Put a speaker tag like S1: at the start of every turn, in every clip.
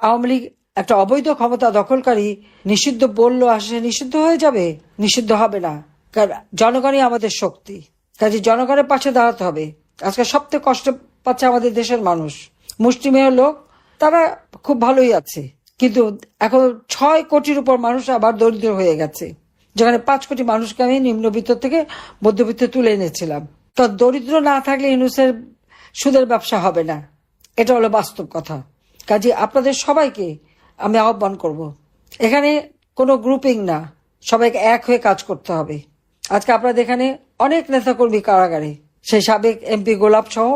S1: আওয়ামী লীগ একটা অবৈধ ক্ষমতা দখলকারী নিষিদ্ধ বলল আসে নিষিদ্ধ হয়ে যাবে? নিষিদ্ধ হবে না। কারণ জনগণই আমাদের শক্তি। কাজে জনগণের পাশে দাঁড়াতে হবে। আজকে সবথেকে কষ্ট পাচ্ছে আমাদের দেশের মানুষ। মুষ্টিমেয় লোক, তারা খুব ভালোই আছে। কিন্তু এখন ছয় কোটির উপর মানুষ আবার দরিদ্র হয়ে গেছে। যেখানে পাঁচ কোটি মানুষকে আমি নিম্নবিত্ত থেকে মধ্যবিত্ত তুলে এনেছিলাম। তো দরিদ্র না থাকলে ইনুসের সুদের ব্যবসা হবে না। এটা হলো বাস্তব কথা। কাজে আপনাদের সবাইকে আমি আহ্বান করব। এখানে কোনো গ্রুপিং না। সবাইকে এক হয়ে কাজ করতে হবে। আজকে আপনাদের এখানে অনেক নেতাকর্মী কারাগারে। সেই সাবেক এমপি গোলাপ সহ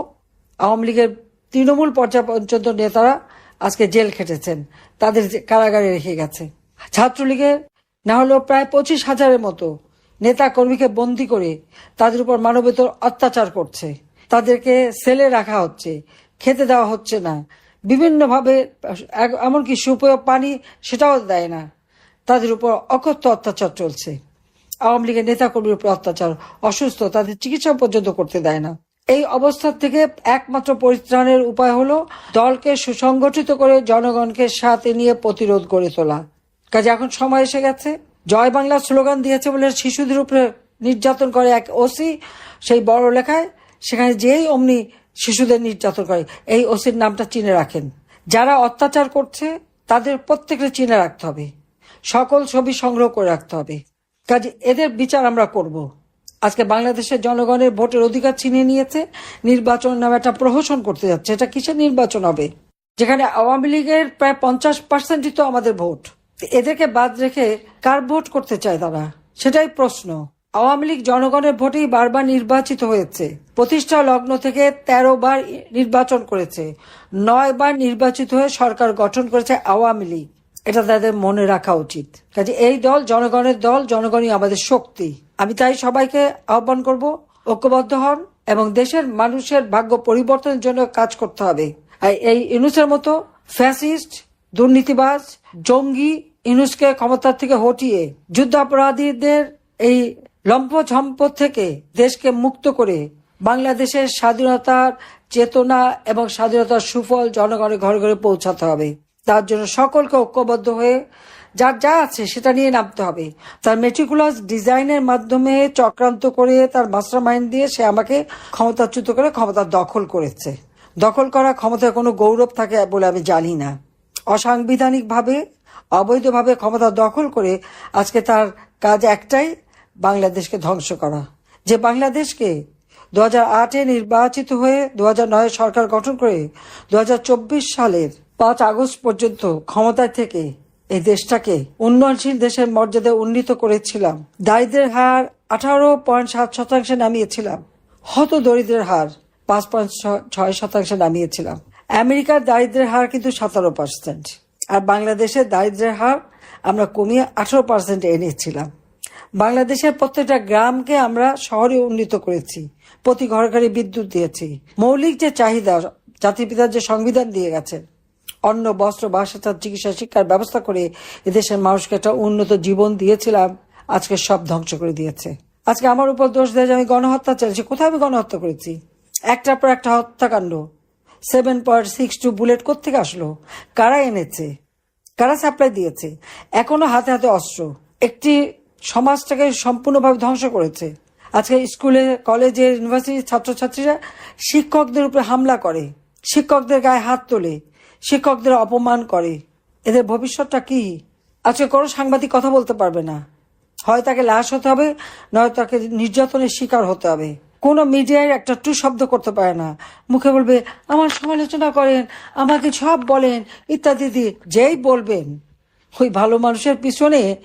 S1: আওয়ামী লীগের তৃণমূল পর্যায় পর্যন্ত নেতারা আজকে জেল খেটেছেন। তাদের কারাগারে রেখে গেছে। ছাত্রলীগের না হলেও প্রায় পঁচিশ হাজারের মতো নেতা কর্মীকে বন্দি করে তাদের উপর মানবেতর অত্যাচার করছে। তাদেরকে সেলে রাখা হচ্ছে। খেতে দেওয়া হচ্ছে না। বিভিন্নভাবে এমনকি সুপেয় পানি সেটাও দেয় না। তাদের উপর অকথ্য অত্যাচার চলছে। আওয়ামী লীগের নেতাকর্মীর উপর অত্যাচার, অসুস্থ, তাদের চিকিৎসা পর্যন্ত করতে দেয় না। এই অবস্থা থেকে একমাত্র পরিত্রাণের উপায় হলো দলকে সুসংগঠিত করে জনগণকে সাথে নিয়ে প্রতিরোধ গড়ে তোলা। কাজে এখন সময় এসে গেছে। জয় বাংলা স্লোগান দিয়েছে বলে শিশুদের উপরে নির্যাতন করে এক ওসি সেই বড় লেখায়, সেখানে যেই অমনি শিশুদের নির্যাতন করে। এই ওসির নামটা চিনে রাখেন। যারা অত্যাচার করছে, তাদের প্রত্যেকটা চিনে রাখতে হবে। সকল ছবি সংগ্রহ করে রাখতে হবে। কাজে এদের বিচার আমরা করব। আজকে বাংলাদেশের জনগণের ভোটের অধিকার ছিনিয়ে নিয়েছে। নির্বাচন নামে একটা প্রহসন করতে যাচ্ছে। এটা কিসের নির্বাচন হবে? যেখানে আওয়ামী লীগের প্রায় পঞ্চাশ পার্সেন্টই তো আমাদের ভোট। এদেরকে বাদ রেখে কার ভোট করতে চায় তারা? সেটাই প্রশ্ন। আওয়ামী লীগ জনগণের ভোটেই বারবার নির্বাচিত হয়েছে। প্রতিষ্ঠা লগ্ন থেকে তেরো বার নির্বাচন করেছে। নয় বার নির্বাচিত হয়ে সরকার গঠন করেছে আওয়ামী লীগ। এটা তাদের মনে রাখা উচিত। কাজে এই দল জনগণের দল, জনগণই আমাদের শক্তি। আমি তাই সবাইকে আহ্বান করব, ঐক্যবদ্ধ হন এবং দেশের মানুষের ভাগ্য পরিবর্তনের জন্য কাজ করতে হবে। এই ইনুসের মতো ফ্যাসিস্ট, দুর্নীতিবাজ, জঙ্গি ইনুসকে ক্ষমতার থেকে হটিয়ে যুদ্ধাপরাধীদের এই লম্পঝম্প থেকে দেশকে মুক্ত করে বাংলাদেশের স্বাধীনতার চেতনা এবং স্বাধীনতার সুফল জনগণের ঘরে ঘরে পৌঁছাতে হবে। তার জন্য সকলকে ঐক্যবদ্ধ হয়ে যার যা আছে সেটা নিয়ে নামতে হবে। তার মেট্রিকুলাস ডিজাইনের মাধ্যমে চক্রান্ত করে তার মাস্টার মাইন্ড দিয়ে সে আমাকে ক্ষমতাচ্যুত করে ক্ষমতা দখল করেছে। দখল করা ক্ষমতায় কোনো গৌরব থাকে বলে আমি জানি না। অসাংবিধানিকভাবে, অবৈধভাবে ক্ষমতা দখল করে আজকে তার কাজ একটাই বাংলাদেশকে ধ্বংস করা। যে বাংলাদেশকে দু হাজার আটে নির্বাচিত হয়ে দু নয় সরকার গঠন করে দু হাজার চব্বিশ সালের পাঁচ আগস্ট পর্যন্ত ক্ষমতায় থেকে এই দেশটাকে উন্নয়নশীল দেশের মর্যাদা উন্নীত করেছিলাম। দারিদ্রের হার আঠারো পয়েন্ট সাত শতাংশে নামিয়েছিলাম। হত দরিদ্রের হার পাঁচ পয়েন্ট ছয় শতাংশে নামিয়েছিলাম। আমেরিকার দারিদ্রের হার কিন্তু সতেরো পার্সেন্ট। আর বাংলাদেশের দারিদ্রের হার আমরা কমিয়ে আঠারো পার্সেন্ট এনেছিলাম। বাংলাদেশের প্রত্যেকটা গ্রামকে আমরা শহরে উন্নীত করেছি, প্রতি ঘরে ঘরে বিদ্যুৎ দিয়েছি। মৌলিক যে চাহিদা, জাতির যে সংবিধান দিয়ে গেছেন অন্ন, বস্ত্র, বাসস্থান, চিকিৎসা, শিক্ষার ব্যবস্থা করে এদেশের মানুষকে একটা উন্নত জীবন দিয়েছিলাম, আজকে সব ধ্বংস করে দিয়েছে। আজকে আমার উপর দোষ দেয় যে আমি গণহত্যা চালিয়েছি। কোথায় আমি গণহত্যা করেছি? একটার পর একটা হত্যাকাণ্ড। Seven point six two bullet কোথেকে আসলো? কারা এনেছে? কারা সাপ্লাই দিয়েছে? এখনও হাতে হাতে অস্ত্র। একটি সমাজটাকে সম্পূর্ণভাবে ধ্বংস করেছে। আজকে স্কুলে কলেজে ইউনিভার্সিটির ছাত্রছাত্রীরা শিক্ষকদের উপরে হামলা করে, শিক্ষকদের গায়ে হাত তোলে, শিক্ষকদের অপমান করে। এদের ভবিষ্যৎটা কি? আজকে কোনো সাংবাদিক কথা বলতে পারবে না। হয় তাকে লাশ হতে হবে, নয় তাকে নির্যাতনের শিকার হতে হবে। কোনো মিডিয়ায় একটা টু শব্দ করতে পারে না। মুখে বলবে, আমার সমালোচনা করেন, আমাকে সব বলেন, ইত্যাদি। যেই বলবেন। ওই ভালো মানুষের পিছনে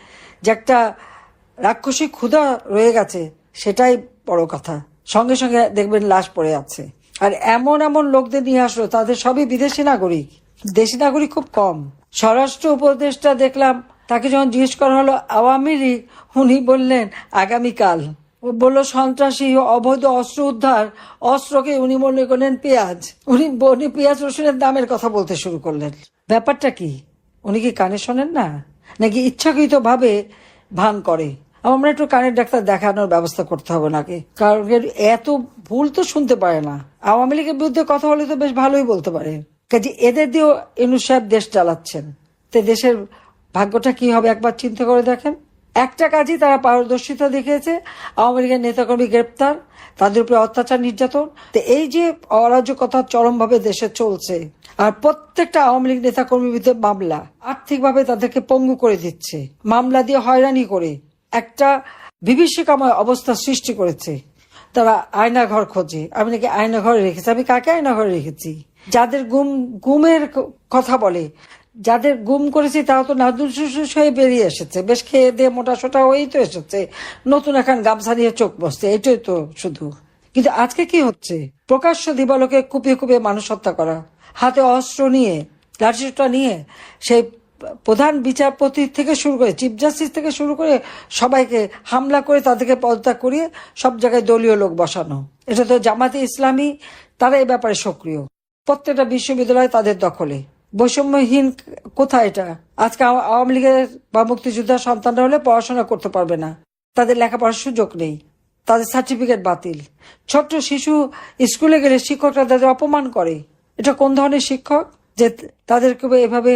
S1: যে একটা রাক্ষসী ক্ষুধা রয়ে গেছে, সেটাই বড় কথা। সঙ্গে সঙ্গে দেখবেন লাশ পড়ে আছে আর এমন এমন লোকদের নিয়ে আসলো, তাদের সবই বিদেশি নাগরিক। দেশি নাগরিক খুব কম। স্বরাষ্ট্র উপদেষ্টা দেখলাম, তাকে যখন জিজ্ঞেস করা হলো, আওয়ামী লীগ, উনি বললেন, আগামীকাল। বলল, সন্ত্রাসী অবৈধ অস্ত্র উদ্ধার, অস্ত্রকে উনি মনে করলেন পেঁয়াজ। উনি উনি পেঁয়াজ রসুনের দামের কথা বলতে শুরু করলেন। ব্যাপারটা কি? উনি কি কানে শোনেন না? নাকি ইচ্ছাকৃত ভাবে ভান করে? আমরা একটু কানের ডাক্তার দেখানোর ব্যবস্থা করতে হবে নাকি? কারণ এত ভুল তো শুনতে পারে না। আওয়ামী লীগের বিরুদ্ধে কথা বলে তো বেশ ভালোই বলতে পারে। কাজে এদের দিয়েও ইউনুস সাহেব দেশ চালাচ্ছেন। তো দেশের ভাগ্যটা কি হবে একবার চিন্তা করে দেখেন। একটা কাজই তারা পারদর্শিতা দেখিয়েছে। আওয়ামী লীগের নেতাকর্মী গ্রেপ্তার, তাদের উপরে অত্যাচার নির্যাতন। তো এই যে অরাজকতা চরমভাবে দেশে চলছে, আর প্রত্যেকটা আওয়ামী লীগ নেতাকর্মীর বিরুদ্ধে মামলা, আর্থিকভাবে তাদেরকে পঙ্গু করে দিচ্ছে। মামলা দিয়ে হয়রানি করে। একটা বিভীষিকাময় অবস্থা সৃষ্টি করেছে। তারা আয়না ঘর খোঁজে। আমি নাকি আয়না ঘরে রেখেছি? আমি কাকে আয়না ঘরে রেখেছি? যাদের গুম, গুমের কথা বলে, যাদের গুম করেছি তারা তো নাদুল শুশুস হয়ে বেরিয়ে এসেছে। বেশ খেয়ে দিয়ে মোটা সোটা হয়েই তো এসেছে। নতুন এখন গামছা নিয়ে চোখ বসছে। এটাই তো শুধু। কিন্তু আজকে কি হচ্ছে? প্রকাশ্য দিবালোকে কুপিয়ে কুপিয়ে মানুষ হত্যা করা। হাতে অস্ত্র নিয়ে লাঠিটা নিয়ে সেই প্রধান বিচারপতি থেকে শুরু করে চিফ জাস্টিস থেকে শুরু করে সবাইকে হামলা করে তাদেরকে পদত্যাগ করিয়ে সব জায়গায় দলীয় লোক বসানো। এটা তো জামাতে ইসলামী, তারা এই ব্যাপারে সক্রিয়। প্রত্যেকটা বিশ্ববিদ্যালয় তাদের দখলে। বৈষম্যহীন কোথায় এটা? আজকে আওয়া- আওয়ামী লীগের বা মুক্তিযোদ্ধার সন্তানরা হলে পড়াশোনা করতে পারবে না। তাদের লেখাপড়ার সুযোগ নেই। তাদের সার্টিফিকেট বাতিল। ছোট্ট শিশু স্কুলে গেলে শিক্ষকরা তাদের অপমান করে। এটা কোন ধরনের শিক্ষক? যে তাদেরকে এভাবে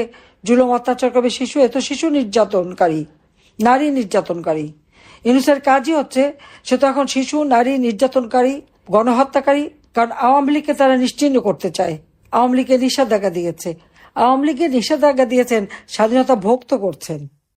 S1: জুলম, অত্যাচার করবে শিশু এত শিশু নির্যাতনকারী, নারী নির্যাতনকারী। ইউনুসের কাজই হচ্ছে, সে তো এখন শিশু, নারী নির্যাতনকারী, গণহত্যাকারী, কারণ আওয়ামী লীগকে তারা নিশ্চিহ্ন করতে চায়। আওয়ামী লীগের নিষেধাজ্ঞা দিয়েছে। আওয়ামী লীগের নিষেধাজ্ঞা দিয়েছেন, স্বাধীনতা ভোগ তো করছেন।